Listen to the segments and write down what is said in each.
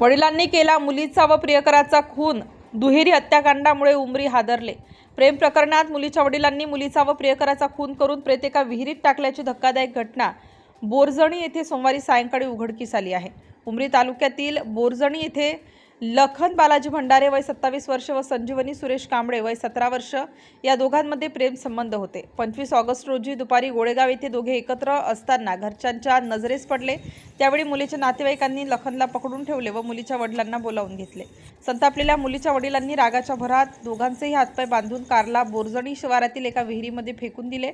वडिलांनी केला मुलीचा व प्रियकराचा खून. दुहेरी हत्याकांडामुळे उमरी हादरले. प्रेम प्रकरणात मुलीच्या वडिलांनी मुलीचा व प्रियकराचा खून करून प्रेतेका विहिरीत टाकल्याची धक्कादायक घटना. बोरजणी येथे सोमवारी सायंकाळी उघडकीस आली आहे. उमरी तालुक्यातील बोरजणी येथे लखन बालाजी भंडारे वय सत्तावीस वर्ष व संजीवनी सुरेश कांबळे वय सतरा वर्ष या दोघांमध्ये प्रेमसंबंध होते. पंचवीस ऑगस्ट रोजी दुपारी गोळेगाव येथे दोघे एकत्र असताना घरच्यांच्या नजरेस पडले. त्यावेळी मुलीच्या नातेवाईकांनी लखनला पकडून ठेवले व मुलीच्या वडिलांना बोलावून घेतले. संतापलेल्या मुलीच्या वडिलांनी रागाच्या भरात दोघांचेही हातपाय बांधून कारला बोरजणी शिवारातील एका विहिरीमध्ये फेकून दिले.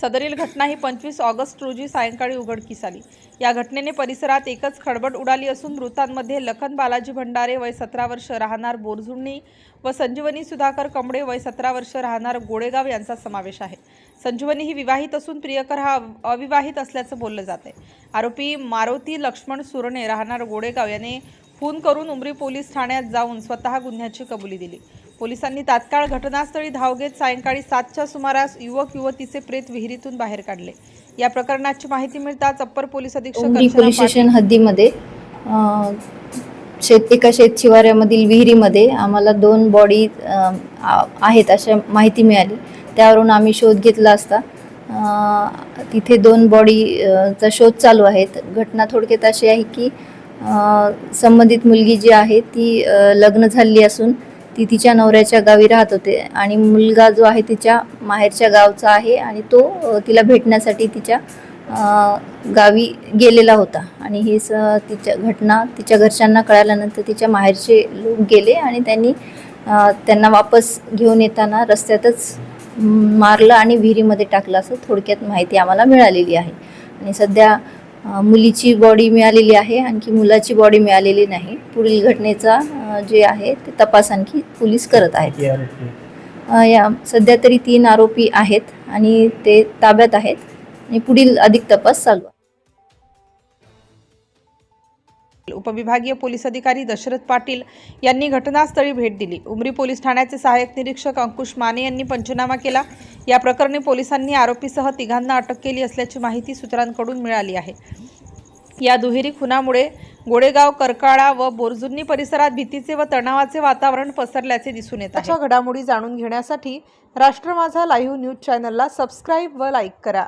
सदरील घटना ही पंचवीस ऑगस्ट रोजी सायंकाळी उघडकीस आली. या घटनेने परिसरात एकच खळबळ उडाली असून मृतांमध्ये लखन बालाजी भंडारे वय सतरा वर्ष राहणार बोरझुंडणी व संजीवनी सुधाकर कमडे वय सतरा वर्ष राहणार गोळेगाव यांचा समावेश आहे. संजीवनी ही विवाहित असून प्रियकर हा अविवाहित असल्याचं बोललं जात आहे आरोपी मारुती लक्ष्मण सुरणे राहणार गोळेगाव याने खून करून उमरी पोलीस ठाण्यात जाऊन स्वतः गुन्ह्याची कबुली दिली. पोलिसांनी तात्काळ घटनास्थळी धाव घेत सायंकाळी सातच्या सुमारास युवक युवतीचे प्रेत विहिरीतून बाहेर काढले. या प्रकरणाची माहिती मिळताच अप्पर पोलीस अधीक्षक पोलीस स्टेशन हद्दीमध्ये शेत एका शेत शिवाऱ्यामधील विहिरीमध्ये आम्हाला दोन बॉडी आहेत अशा माहिती मिळाली. त्यावरून आम्ही शोध घेतला असता तिथे दोन बॉडी अं, चा शोध चालू आहेत. घटना थोडक्यात अशी आहे की संबंधित मुलगी जी आहे ती लग्न झालेली असून ती तिच्या नवऱ्याच्या गावी राहत होते. आणि मुलगा जो आहे तिच्या माहेरच्या गावचा आहे आणि तो तिला भेटण्यासाठी तिच्या गावी गेलेला होता. आणि ही स तिच्या घटना तिच्या घरच्यांना कळाल्यानंतर तिच्या माहेरचे लोक गेले आणि त्यांनी त्यांना वापस घेऊन येताना रस्त्यातच मारलं आणि विहिरीमध्ये टाकलं असं थोडक्यात माहिती आम्हाला मिळालेली आहे. आणि सध्या मुलीची बॉडी मिळालेली आहे आणखी मुलाची बॉडी मिळालेली नाही. पुढील घटनेचा जे आहे ते तपास आणखी पोलीस करत आहेत. या सध्या तरी तीन आरोपी आहेत आणि ते ताब्यात आहेत. आणि पुढील अधिक तपास चालू आहे. उपविभागीय पोलीस अधिकारी दशरथ पाटील यांनी घटनास्थळी भेट दिली. उमरी पोलीस ठाण्याचे सहाय्यक निरीक्षक अंकुश माने यांनी पंचनामा केला. या प्रकरणी पोलिसांनी आरोपीसह तिघांना अटक केली असल्याची माहिती सूत्रांकडून मिळाली आहे. या दुहेरी खुनामुळे गोडेगाव करकाळा व बोरजुन्नी परिसरात भीतीचे व तणावाचे वातावरण पसरल्याचे दिसून येत अशा घडामोडी जाणून घेण्यासाठी राष्ट्र माझा लाईव्ह न्यूज चॅनलला सबस्क्राईब व लाईक करा.